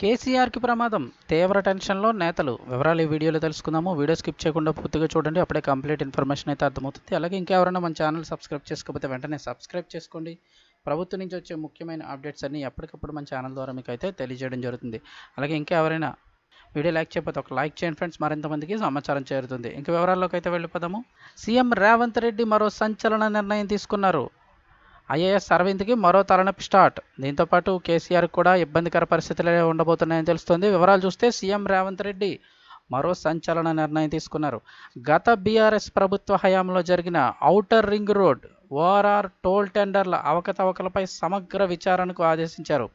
కేసీఆర్కి ప్రమాదం. తీవ్ర టెన్షన్లో నేతలు. వివరాలు ఈ వీడియోలో తెలుసుకుందాము. వీడియో స్కిప్ చేయకుండా పూర్తిగా చూడండి. అప్పుడే కంప్లీట్ ఇన్ఫర్మేషన్ అయితే అర్థమవుతుంది. అలాగే ఇంకెవరైనా మన ఛానల్ సబ్స్క్రైబ్ చేసుకోకపోతే వెంటనే సబ్స్క్రైబ్ చేసుకోండి. ప్రభుత్వం నుంచి వచ్చే ముఖ్యమైన అప్డేట్స్ అన్ని ఎప్పటికప్పుడు మన ఛానల్ ద్వారా మీకు అయితే తెలియజేయడం జరుగుతుంది. అలాగే ఇంకెవరైనా వీడియో లైక్ చేయకపోతే ఒక లైక్ చేయండి ఫ్రెండ్స్. మరింతమందికి సమాచారం చేరుతుంది. ఇంక వివరాల్లోకి అయితే వెళ్ళిపోదాము. సీఎం రేవంత్ రెడ్డి మరో సంచలన నిర్ణయం తీసుకున్నారు. ఐఏఎస్ అరవింద్కి మరో తలనొప్పి స్టార్ట్. దీంతోపాటు కేసీఆర్ కూడా ఇబ్బందికర పరిస్థితులే ఉండబోతున్నాయని తెలుస్తోంది. వివరాలు చూస్తే సీఎం రేవంత్ రెడ్డి మరో సంచలన నిర్ణయం తీసుకున్నారు. గత బీఆర్ఎస్ ప్రభుత్వ హయాంలో జరిగిన outer ring road ORR toll టెండర్ల అవకతవకలపై సమగ్ర విచారణకు ఆదేశించారు.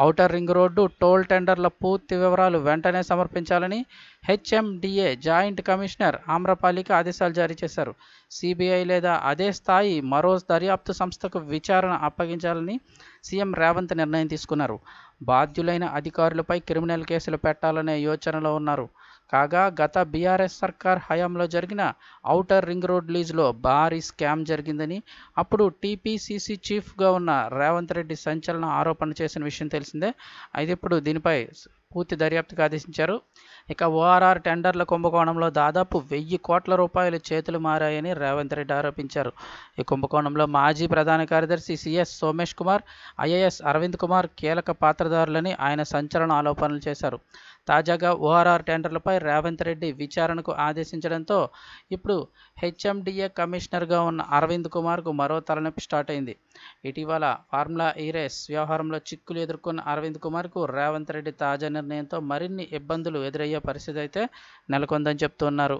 ఔటర్ రింగ్ రోడ్డు టోల్ టెండర్ల పూర్తి వివరాలు వెంటనే సమర్పించాలని హెచ్ఎండిఏ జాయింట్ కమిషనర్ ఆమ్రపాలికి ఆదేశాలు జారీ చేశారు. సిబిఐ లేదా అదే స్థాయి మరో దర్యాప్తు సంస్థకు విచారణ అప్పగించాలని సీఎం రేవంత్ నిర్ణయం తీసుకున్నారు. బాధ్యులైన అధికారులపై క్రిమినల్ కేసులు పెట్టాలనే యోచనలో ఉన్నారు. కాగా గత బీఆర్ఎస్ సర్కార్ హయాంలో జరిగిన ఔటర్ రింగ్ రోడ్ లీజ్లో భారీ స్కామ్ జరిగిందని అప్పుడు టీపీసీసీ చీఫ్గా ఉన్న రేవంత్ రెడ్డి సంచలన ఆరోపణ చేసిన విషయం తెలిసిందే. అయితే ఇప్పుడు దీనిపై పూర్తి దర్యాప్తుకు ఆదేశించారు. ఇక ఓఆర్ఆర్ టెండర్ల కుంభకోణంలో దాదాపు వెయ్యి కోట్ల రూపాయలు చేతులు మారాయని రేవంత్ రెడ్డి ఆరోపించారు. ఈ కుంభకోణంలో మాజీ ప్రధాన కార్యదర్శి సిఎస్ సోమేష్ కుమార్ ఐఏఎస్ అరవింద్ కుమార్ కీలక పాత్రధారులని ఆయన సంచలన ఆరోపణలు చేశారు. తాజాగా ఓఆర్ఆర్ టెండర్లపై రేవంత్ రెడ్డి విచారణకు ఆదేశించడంతో ఇప్పుడు హెచ్ఎండిఏ కమిషనర్గా ఉన్న అరవింద్ కుమార్కు మరో తలనొప్పి స్టార్ట్ అయింది. ఇటీవల ఫార్ములా ఈరేస్ వ్యవహారంలో చిక్కులు ఎదుర్కొన్న అరవింద్ కుమార్కు రేవంత్ రెడ్డి తాజా నిర్ణయంతో మరిన్ని ఇబ్బందులు ఎదురయ్యే పరిస్థితి అయితే నెలకొందని చెప్తున్నారు.